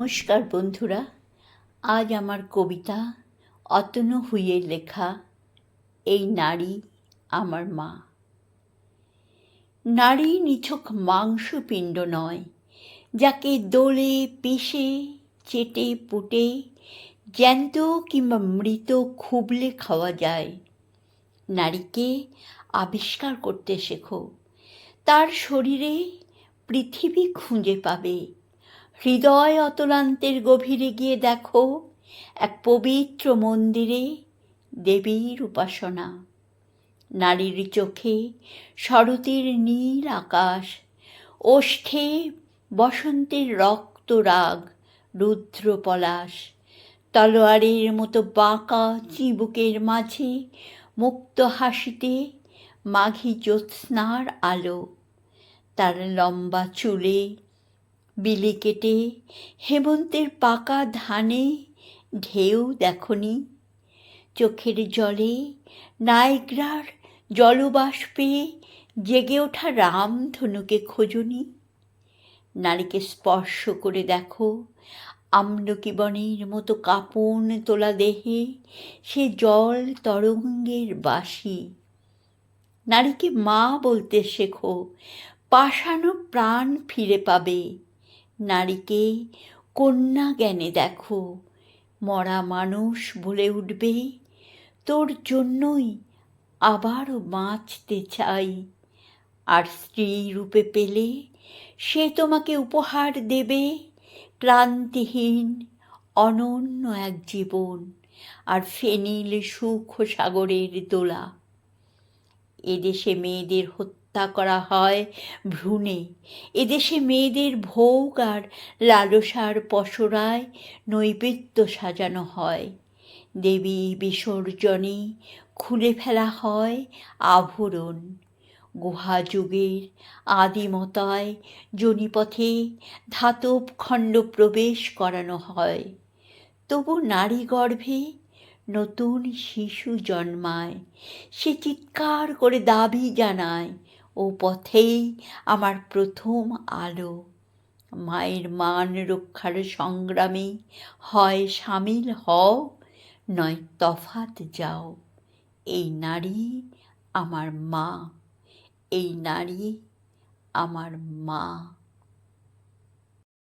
নমস্কার বন্ধুরা, আজ আমার কবিতা অতনু হুইয়ের লেখা, এই নারী আমার মা। নারী নিছক মাংসপিণ্ড নয়, যাকে দোলে, পিষে, চেটে, পুটে, জ্যান্ত কিংবা মৃত খুবলে খাওয়া যায়। নারীকে আবিষ্কার করতে শেখো, তার শরীরে পৃথিবী খুঁজে পাবে। হৃদয় অতলান্তের গভীরে গিয়ে দেখো এক পবিত্র মন্দিরে দেবীর উপাসনা। নারীর চোখে শরতের নীল আকাশ, ওষ্ঠে বসন্তের রক্তরাগ রুদ্র পলাশ। তলোয়ারের মতো বাঁকা চিবুকের মাঝে মুক্ত হাসিতে মাঘী জ্যোৎস্নার আলো। তার লম্বা চুলে বিলি কেটে, হেমন্তের পাকা ধানে ঢেউ দেখনি। চোখের জলে নায়গ্রার জলবাষ্পে জেগে ওঠা রামধনুকে খোঁজনি। নারীকে স্পর্শ করে দেখো আমলকি বনের মতো কাপন তোলা দেহে সে জল তরঙ্গের বাসি। নারীকে মা বলতে শেখো, পাষাণ প্রাণ ফিরে পাবে। নারীকে কন্যা জ্ঞানে দেখো। মরা মানুষ বলে উঠবে। তোর জন্যই আবারও বাঁচতে চাই। আর স্ত্রী রূপে পেলে সে তোমাকে উপহার দেবে। ক্লান্তিহীন, অনন্য এক জীবন। আর ফেনিল সুখ সাগরের দোলা। এদেশে মেয়েদের হত্যা করা হয় ভ্রূণে। এদেশে মেয়েদের ভোগ আর লালসার পসরায় নৈবেদ্য সাজানো হয়। দেবী বিসর্জনে খুলে ফেলা হয় আভরণ। গুহা যুগের আদিমতায় জনিপথে ধাতব খণ্ড প্রবেশ করানো হয়। তবু নারী গর্ভে নতুন শিশু জন্মায়। সে চিৎকার করে দাবি জানায় ও পথেই আমার প্রথম আলো। মায়ের মান রক্ষার সংগ্রামে হয় সামিল হও, নয় তফাত যাও। এই নারী আমার মা, এই নারী আমার মা।